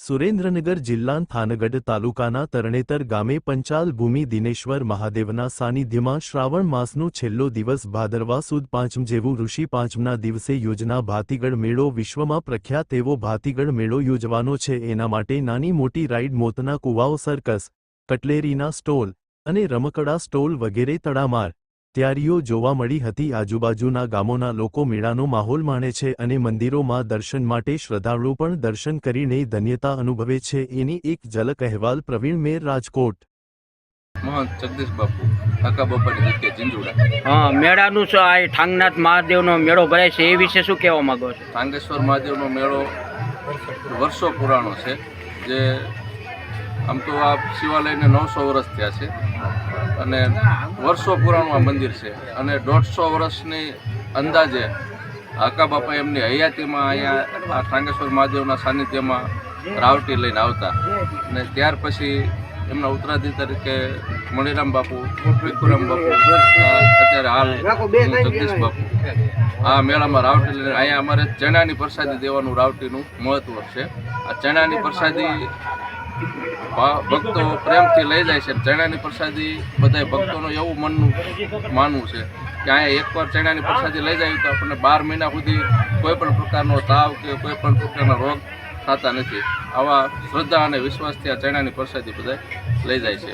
સુરેન્દ્રનગર જિલ્લા થાનગઢ તાલુકાના તરણેતર ગામે પંચાલ ભૂમિ દિનેશ્વર મહાદેવના સાનિધ્યમાં શ્રાવણ માસનો છેલ્લો દિવસ ભાદરવા સુદ પાંચમ જેવું ઋષિ પાંચમના દિવસે યોજના ભાતીગઢ મેળો વિશ્વમાં પ્રખ્યાત એવો ભાતીગઢ મેળો યોજવાનો છે. એના માટે નાની મોટી રાઇડ મોતના કુવાઓ, સર્કસ, કટલેરીના સ્ટોલ અને રમકડા સ્ટોલ વગેરે તડામાર તૈયારીઓ જોવા મળી હતી. આજુબાજુના ગામોના લોકો મેળાનો માહોલ માણે છે અને મંદિરોમાં દર્શન માટે શ્રદ્ધાળુ પણ દર્શન કરીને ધન્યતા અનુભવે છે. એની એક ઝલક અહેવાલ પ્રવીણ મેર રાજકોટ. મહંત જગદીશ બાપુ કાકા બાપાની ઝીંઝુડા. હા મેળાનું છે આ ઠાંગનાથ મહાદેવનો મેળો ભરાય છે એ વિશે શું કહેવા માંગો છો? ઠાંગેશ્વર મહાદેવનો મેળો વર્ષો પુરાણો છે જે આમ તો આ શિવાલયને નવસો વર્ષ થયા છે. અને વર્ષો પુરાણું આ મંદિર છે. અને દોઢસો વર્ષની અંદાજે આકા બાપા એમની હયાતીમાં અહીંયા આ ટાંગેશ્વર મહાદેવના સાનિધ્યમાં રાવટી લઈને આવતા. અને ત્યાર પછી એમના ઉત્તરાધિ તરીકે મણિરામ બાપુ, ભીખુરામ બાપુ અત્યારે હાલ જગદીશ બાપુ. આ મેળામાં રાવટી લઈને અહીંયા અમારે ચણાની પ્રસાદી દેવાનું રાવટીનું મહત્વ છે. આ ચણાની પ્રસાદી ભક્તો પ્રેમથી લઈ જાય છે. ચણાની પ્રસાદી બધા ભક્તોનું એવું મનનું માનવું છે કે અહીંયા એકવાર ચણાની પ્રસાદી લઈ જાય તો આપણને બાર મહિના સુધી કોઈ પણ પ્રકારનો તાવ કે કોઈ પણ પ્રકારનો રોગ થતા નથી. આવા શ્રદ્ધા અને વિશ્વાસથી આ ચણાની પ્રસાદી બધા લઈ જાય છે.